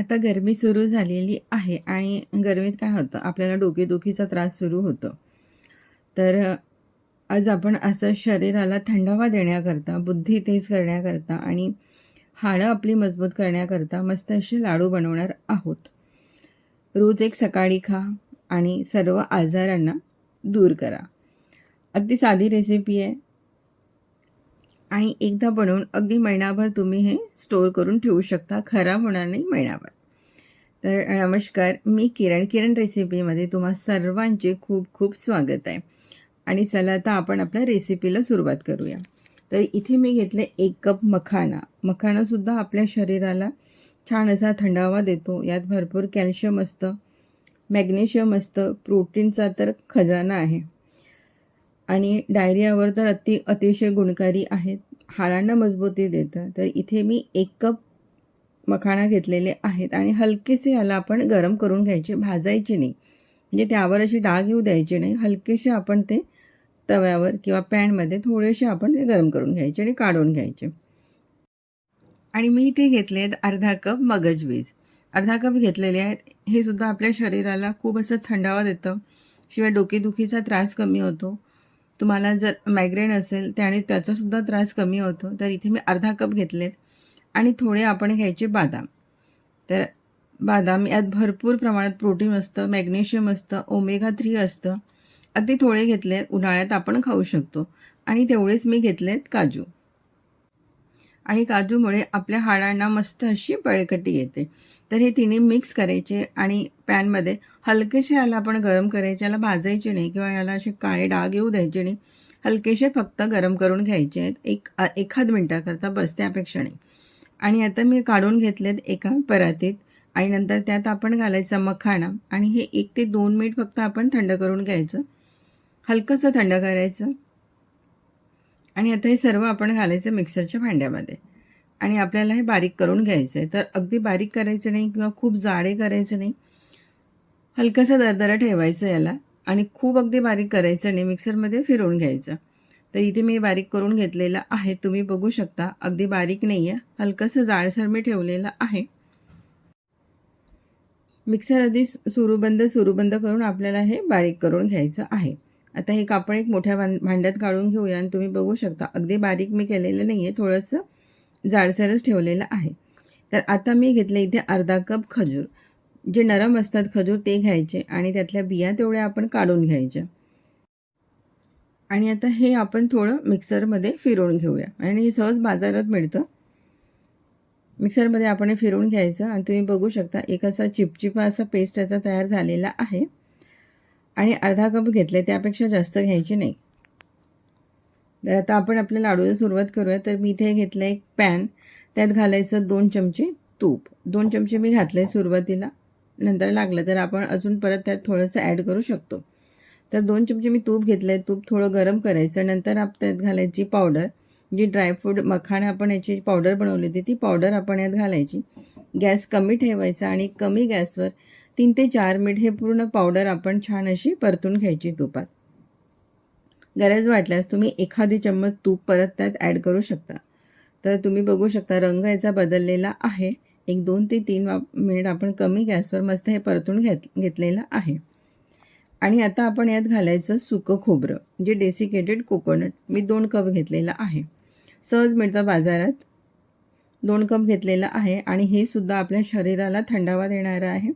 आता गरमी सुरू झालेली आहे आणि गरमीत काय होतं? आपल्याला डोकेदुखीचा त्रास सुरू होतो. तर आज आपण असं शरीराला थंडावा देण्याकरता बुद्धी तेज करण्याकरता आणि हाडं आपली मजबूत करण्याकरता मस्त असे लाडू बनवणार आहोत. रोज एक सकाळी खा आणि सर्व आजारांना दूर करा. अगदी साधी रेसिपी आहे. आणि एकदा बनवून अगदी महिनाभर तुम्ही हे स्टोअर करून ठेवू शकता. खराब होणार नाही महिनाभर. तर नमस्कार मी किरण. किरण रेसिपीमध्ये तुम्हा सर्वांचे खूप खूप स्वागत आहे. आणि चला आता आपण आपल्या रेसिपीला सुरुवात करूया. तर इथे मी घेतले एक कप मखाना. मखानासुद्धा आपल्या शरीराला छान असा थंडावा देतो. यात भरपूर कॅल्शियम असतं मॅग्नेशियम असतं प्रोटीनचा तर खजाना आहे. आणि डायरियावर तर अति अतिशय गुणकारी आहेत. हाडांना मजबूती देतं. तर इथे मी एक कप मखाणा घेतलेले आहेत आणि हलकेसे याला आपण गरम करून घ्यायचे भाजायचे नाही. म्हणजे त्यावर अशी डाग येऊ द्यायची नाही. हलकेसे आपण ते तव्यावर किंवा पॅनमध्ये थोडेसे आपण ते गरम करून घ्यायचे आणि काढून घ्यायचे. आणि मी इथे घेतले आहेत अर्धा कप मगजबीज अर्धा कप घेतलेले आहेत. हे सुद्धा आपल्या शरीराला खूप असं थंडावा देतं. शिवाय डोकेदुखीचा त्रास कमी होतो. तुम्हाला जर मायग्रेन असेल त्याने त्याचासुद्धा त्रास कमी होतो. तर इथे मी अर्धा कप घेतलेत आणि थोडे आपण घ्यायचे बादाम. तर बादाम यात भरपूर प्रमाणात प्रोटीन असतं मॅग्नेशियम असतं ओमेगा थ्री असतं. अगदी थोडे घेतले उन्हाळ्यात आपण खाऊ शकतो. आणि तेवढेच मी घेतलेत काजू. आणि काजूमुळे आपल्या हाडांना मस्त अशी बळकटी येते. तर हे तिन्ही मिक्स करायचे आणि पॅनमध्ये हलकेसे याला आपण गरम करायचे याला भाजायचे नाही किंवा याला असे काळे डाग येऊ द्यायचे नाही. हलकेसे फक्त गरम करून घ्यायचे आहेत. एक एखाद मिनटाकरता बस त्यापेक्षा नाही. आणि आता मी काढून घेतलेत एका परातीत आणि नंतर त्यात आपण घालायचा मखाणा आणि हे एक ते दोन मिनिट फक्त आपण थंड करून घ्यायचं. हलकंसं थंड करायचं. आणि आता हे सर्व आपण घालायचं मिक्सरच्या भांड्यामध्ये. आणि आपल्याला हे बारीक करून घ्यायचं आहे तर अगदी बारीक करायचं नाही किंवा खूप जाडे करायचं नाही. हलकंसं दरदरं ठेवायचं याला. आणि खूप अगदी बारीक करायचं नाही. मिक्सरमध्ये फिरवून घ्यायचं. तर इथे मी बारीक करून घेतलेलं आहे. तुम्ही बघू शकता. अगदी बारीक नाही आहे हलकंसं जाडसर मी ठेवलेलं आहे. मिक्सर आधी सुरू बंद सुरू बंद करून आपल्याला हे बारीक करून घ्यायचं आहे. आता हे कापड एक मोठ्या भां भांड्यात काढून घेऊया आणि तुम्ही बघू शकता. अगदी बारीक मी केलेलं नाही आहे थोडंसं जाडसरच ठेवलेलं आहे. तर आता मी घेतले इथे अर्धा कप खजूर. जे नरम असतात खजूर ते घ्यायचे आणि त्यातल्या बिया तेवढ्या आपण काढून घ्यायच्या. आणि आता हे आपण थोडं मिक्सरमध्ये फिरवून घेऊया. आणि हे सहज बाजारात मिळतं. मिक्सरमध्ये आपण हे फिरवून घ्यायचं आणि तुम्ही बघू शकता एक असा चिपचिपा असा पेस्ट याचा तयार झालेला आहे. आणि अर्धा कप घेतले त्यापेक्षा जास्त घ्यायचे नाही. तर आता आपण आपल्या लाडूला सुरुवात करूया. तर मी इथे घेतलं एक पॅन. त्यात घालायचं दोन चमचे तूप. दोन चमचे मी घातले सुरुवातीला. नंतर लागलं तर आपण अजून परत त्यात थोडंसं ॲड करू शकतो. तर दोन चमचे मी तूप घेतलं आहे तूप थोडं गरम करायचं. नंतर आप त्यात घालायची पावडर जी ड्रायफ्रूट मखाणे आपण याची पावडर बनवली होती ती पावडर आपण यात घालायची. गॅस कमी ठेवायचा आणि कमी गॅसवर तीन ते चार मिनिट हे पूर्ण पावडर आपण छान अशी परतून घ्यायची तुपात. गरज वाटल्यास तुम्ही एखादी चम्मच तूप परत त्यात ॲड करू शकता. तर तुम्ही बघू शकता रंग याचा बदललेला आहे. एक दोन ते तीन वा मिनिट आपण कमी गॅसवर मस्त हे परतून घेत घेतलेलं आहे. आणि आता आपण यात घालायचं सुकं खोबरं जे डेसिकेटेड कोकोनट मी दोन कप घेतलेलं आहे. सहज मिळतं बाजारात. दोन कप घेतलेलं आहे आणि हे सुद्धा आपल्या शरीराला थंडावा देणारं आहे.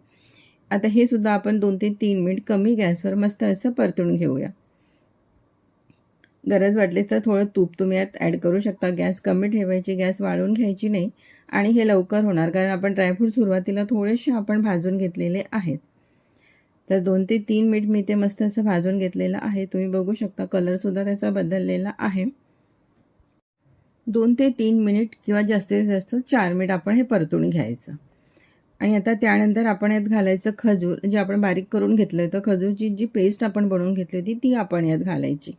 आता हे सुद्धा आपण दोन ते तीन मिनिट कमी गॅसवर मस्त असं परतून घेऊया. गरज वाटली तर थोडं तूप तुम्ही यात ॲड करू शकता. गॅस कमी ठेवायची गॅस वाळून घ्यायची नाही. आणि हे लवकर होणार कारण आपण ड्रायफ्रूट सुरुवातीला थोडेसे आपण भाजून घेतलेले आहेत. तर दोन ते तीन मिनिट मी ते मस्त असं भाजून घेतलेलं आहे. तुम्ही बघू शकता कलरसुद्धा त्याचा बदललेला आहे. दोन ते तीन मिनिट किंवा जास्तीत जास्त चार मिनिट आपण हे परतून घ्यायचं. आणि आता त्यानंतर आपण यात घालायचं खजूर जे आपण बारीक करून घेतलं होतं खजूरची जी पेस्ट आपण बनवून घेतली होती ती आपण यात घालायची.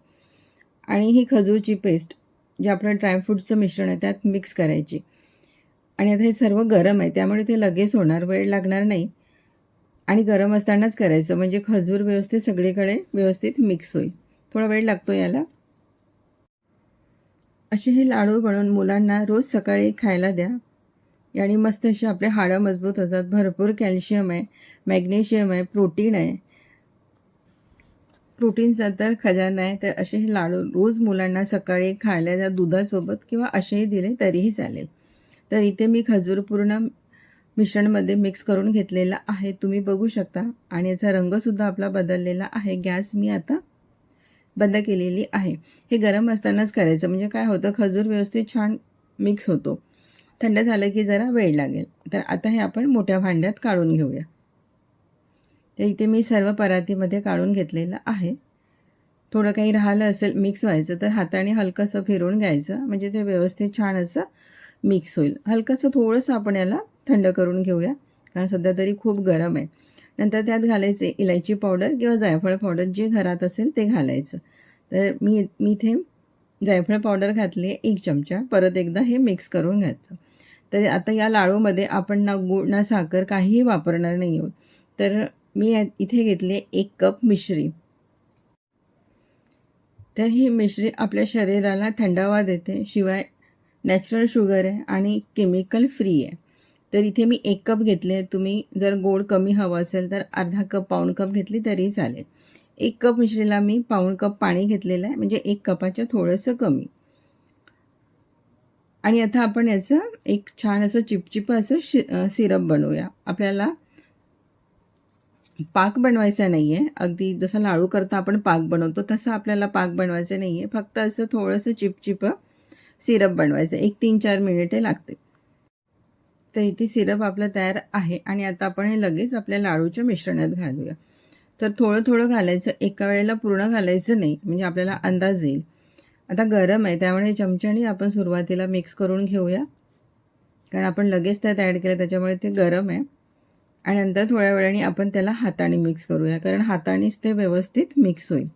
आणि ही खजूरची पेस्ट जे आपलं ड्रायफ्रूटचं मिश्रण आहे त्यात मिक्स करायची. आणि आता हे सर्व गरम आहे त्यामुळे ते लगेच होणार वेळ लागणार नाही. आणि गरम असतानाच करायचं म्हणजे खजूर व्यवस्थित सगळीकडे व्यवस्थित मिक्स होईल. थोडा वेळ लागतो याला. असे हे लाडू बनवून मुलांना रोज सकाळी खायला द्या. याने मस्त अशी आपले हाडं मजबूत होतात. भरपूर कॅल्शियम आहे मॅग्नेशियम आहे प्रोटीन आहे. प्रोटीनचा तर खजाना आहे तर असे हे लाडू रोज मुलांना सकाळी खायला जा दुधासोबत किंवा असेही दिले तरीही चालेल. तर इथे मी खजूर पूर्ण मिश्रणमध्ये मिक्स करून घेतलेला आहे. तुम्ही बघू शकता. आणि याचा रंगसुद्धा आपला बदललेला आहे. गॅस मी आता बंद केलेली आहे. हे गरम असतानाच करायचं. म्हणजे काय होतं? खजूर व्यवस्थित छान मिक्स होतो. थंड झालं की जरा वेळ लागेल. तर आता हे आपण मोठ्या भांड्यात काढून घेऊया. तर इथे मी सर्व परातीमध्ये काढून घेतलेलं आहे. थोडं काही राहिलं असेल मिक्स व्हायचं तर हाताने हलकंसं फिरून घ्यायचं. म्हणजे ते व्यवस्थित छान असं मिक्स होईल. हलकंसं थोडंसं आपण याला थंड करून घेऊया कारण सध्या तरी खूप गरम आहे. नंतर त्यात घालायचे इलायची पावडर किंवा जायफळ पावडर जे घरात असेल ते घालायचं. तर मी मी इथे जायफळ पावडर घातली एक चमचा. परत एकदा हे मिक्स करून घ्यायचं तर आता या लाडूमध्ये आपण ना गूळ ना साखर काहीही वापरणार नाही आहोत. तर मी इथे घेतले एक कप मिश्री. तर ही मिश्री आपल्या शरीराला थंडावा देते शिवाय नॅचरल शुगर आहे आणि केमिकल फ्री आहे. तर इथे मी एक कप घेतले तुम्ही जर गोड कमी हवं असेल तर अर्धा कप पाऊण कप घेतली तरी चालेल. एक कप मिश्रीला मी पाऊण कप पाणी घेतलेलं आहे म्हणजे एक कपाच्या थोडंसं कमी. आणि आता आपण याचं एक छान असं चिपचिप असं शि सिरप बनवूया. आपल्याला पाक बनवायचा नाही आहे अगदी जसं लाडू करता आपण पाक बनवतो तसं आपल्याला पाक बनवायचं नाही आहे फक्त असं थोडंसं चिपचिप सिरप बनवायचं. एक तीन चार मिनिटे लागते. तर इथे सिरप आपलं तयार आहे आणि आता आपण हे लगेच आपल्या लाडूच्या मिश्रणात घालूया. तर थोडं थोडं घालायचं. एका वेळेला पूर्ण घालायचं नाही. म्हणजे आपल्याला अंदाज येईल. आता गरम आहे त्यामुळे चमच्याने आपण सुरुवातीला मिक्स करून घेऊया. कारण आपण लगेच त्यात ॲड केलं त्याच्यामुळे ते गरम आहे. आणि नंतर थोड्या वेळाने आपण त्याला हाताने मिक्स करूया कारण हातानेच ते व्यवस्थित मिक्स होईल.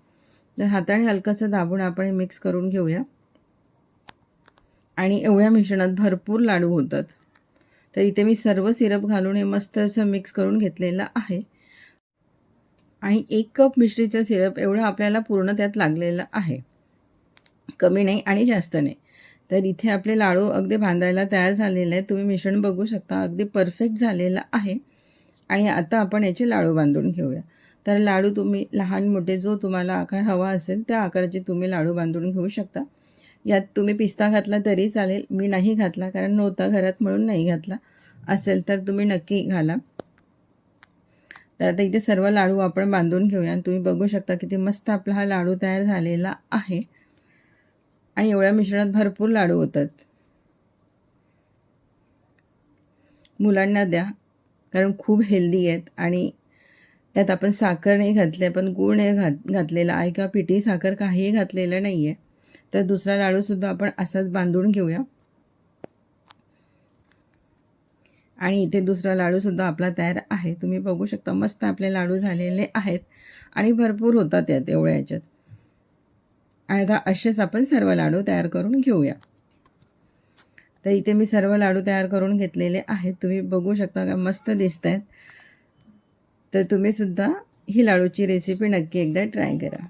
तर हाताने हलकंसं दाबून आपण मिक्स करून घेऊया. आणि एवढ्या मिश्रणात भरपूर लाडू होतात. तर इथे मी सर्व सिरप घालून हे मस्त असं मिक्स करून घेतलेलं आहे. आणि एक कप मिश्रीचं सिरप एवढं आपल्याला पूर्ण त्यात लागलेलं आहे. कमी नाही आणि जास्त नाही. तर इथे आपले लाडू अगदी बांधायला तयार झालेले आहेत. तुम्ही मिश्रण बघू शकता अगदी परफेक्ट झालेलं आहे. आणि आता आपण याचे लाडू बांधून घेऊया. तर लाडू तुम्ही लहान मोठे जो तुम्हाला आकार हवा असेल त्या आकाराचे तुम्ही लाडू बांधून घेऊ शकता. यात तुम्ही पिस्ता घातला तरी चालेल. मी नाही घातला कारण नव्हता घरात म्हणून नाही घातला. असेल तर तुम्ही नक्की घाला. तर आता इथे सर्व लाडू आपण बांधून घेऊया. आणि तुम्ही बघू शकता किती मस्त आपला हा लाडू तयार झालेला आहे. आणि एवढ्या मिश्रणात भरपूर लाडू होतात. मुलांना द्या कारण खूप हेल्दी आहेत आणि त्यात आपण साखर नाही घातली पण गूळ नाही घात घातलेला आहे किंवा पिठी साखर काहीही घातलेलं नाही आहे तर दुसरा लाडूसुद्धा आपण असाच बांधून घेऊया. आणि इथे दुसरा लाडूसुद्धा आपला तयार आहे. तुम्ही बघू शकता मस्त आपले लाडू झालेले आहेत आणि भरपूर होतात यात एवढ्या याच्यात. आता असेच आपण सर्व लाडू तयार करून घेऊया. तर इथे मी सर्व लाडू तयार करून घेतलेले आहेत. तुम्ही बघू शकता का मस्त दिसत आहेत तर तुम्हीसुद्धा ही लाडूची रेसिपी नक्की एकदा ट्राय करा.